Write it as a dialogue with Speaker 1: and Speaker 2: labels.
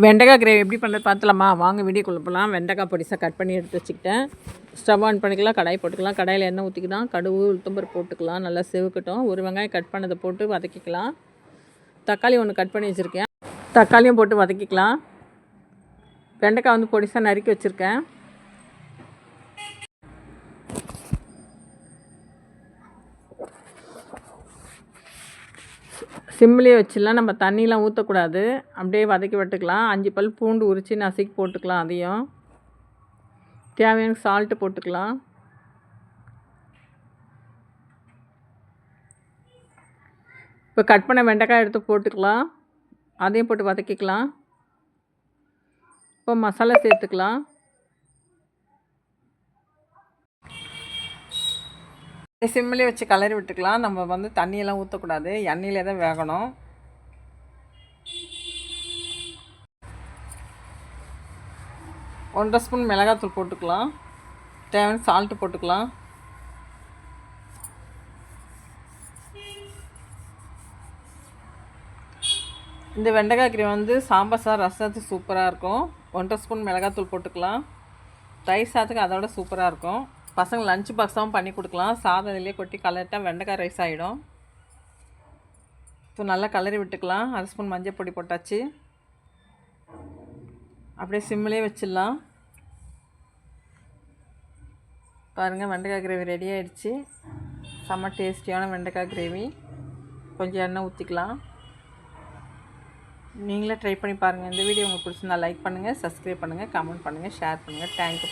Speaker 1: வெண்டைக்காய் கிரேவி எப்படி பண்ணுறது பார்த்துலாமா? வாங்க வீடியோ குழப்பலாம் வெண்டைக்காய் பொடிசாக கட் பண்ணி எடுத்து வச்சுக்கிட்டேன். ஸ்டவ் ஆன் பண்ணிக்கலாம் கடாய் போட்டுக்கலாம். கடாயில் எண்ணெய் ஊற்றிக்கலாம். கடுகு உளுத்தம்பர் போட்டுக்கலாம். நல்லா செவுக்கட்டும். ஒரு வெங்காயம் கட் பண்ணதை போட்டு வதக்கிக்கலாம். தக்காளி ஒன்று கட் பண்ணி வச்சுருக்கேன். தக்காளியும் போட்டு வதக்கிக்கலாம். வெண்டைக்காய் வந்து பொடிசாக நறுக்கி வச்சுருக்கேன். சிம்லேயே வச்சிடலாம் நம்ம தண்ணிலாம் ஊற்றக்கூடாது அப்படியே வதக்கி விட்டுக்கலாம். அஞ்சு பல் பூண்டு உரித்து நசுக்கி போட்டுக்கலாம் அதையும். தேவையான சால்ட்டு போட்டுக்கலாம். இப்போ கட் பண்ண வெண்டைக்காய் எடுத்து போட்டுக்கலாம். அதையும் போட்டு வதக்கிக்கலாம். இப்போ மசாலா சேர்த்துக்கலாம். சிம்மிலே வச்சு கலரி விட்டுக்கலாம். நம்ம வந்து தண்ணியெல்லாம் ஊற்றக்கூடாது எண்ணெயிலே தான் வேகணும். ஒன்றரை ஸ்பூன் மிளகாத்தூள் போட்டுக்கலாம். தேவையான சால்ட்டு போட்டுக்கலாம். இந்த வெண்டைக்காய் கறி வந்து சாம்பார் சார் ரசத்துக்கு சூப்பராக இருக்கும். ஒன்றரை ஸ்பூன் மிளகாத்தூள் போட்டுக்கலாம். தயிர் சாதத்துக்கு அதோட சூப்பராக இருக்கும். பசங்க லஞ்ச் பாக்ஸாகவும் பண்ணி கொடுக்கலாம். சாதம் இதிலே கொட்டி கலரிட்டா வெண்டைக்காய் ரைஸ் ஆகிடும் இப்போ நல்லா கலரி விட்டுக்கலாம். அரை ஸ்பூன் மஞ்சள் பொடி போட்டாச்சு. அப்படியே சிம்மிலே வச்சிடலாம். பாருங்கள் வெண்டைக்காய் கிரேவி ரெடி ஆகிடுச்சு செம்ம டேஸ்டியான வெண்டைக்காய் கிரேவி கொஞ்சம் எண்ணெய் ஊற்றிக்கலாம் நீங்களே ட்ரை பண்ணி பாருங்கள் இந்த வீடியோ உங்களுக்கு பிடிச்சிருந்தா லைக் பண்ணுங்கள் சப்ஸ்கிரைப் பண்ணுங்கள் கமெண்ட் பண்ணுங்கள் ஷேர் பண்ணுங்கள் தேங்க்யூ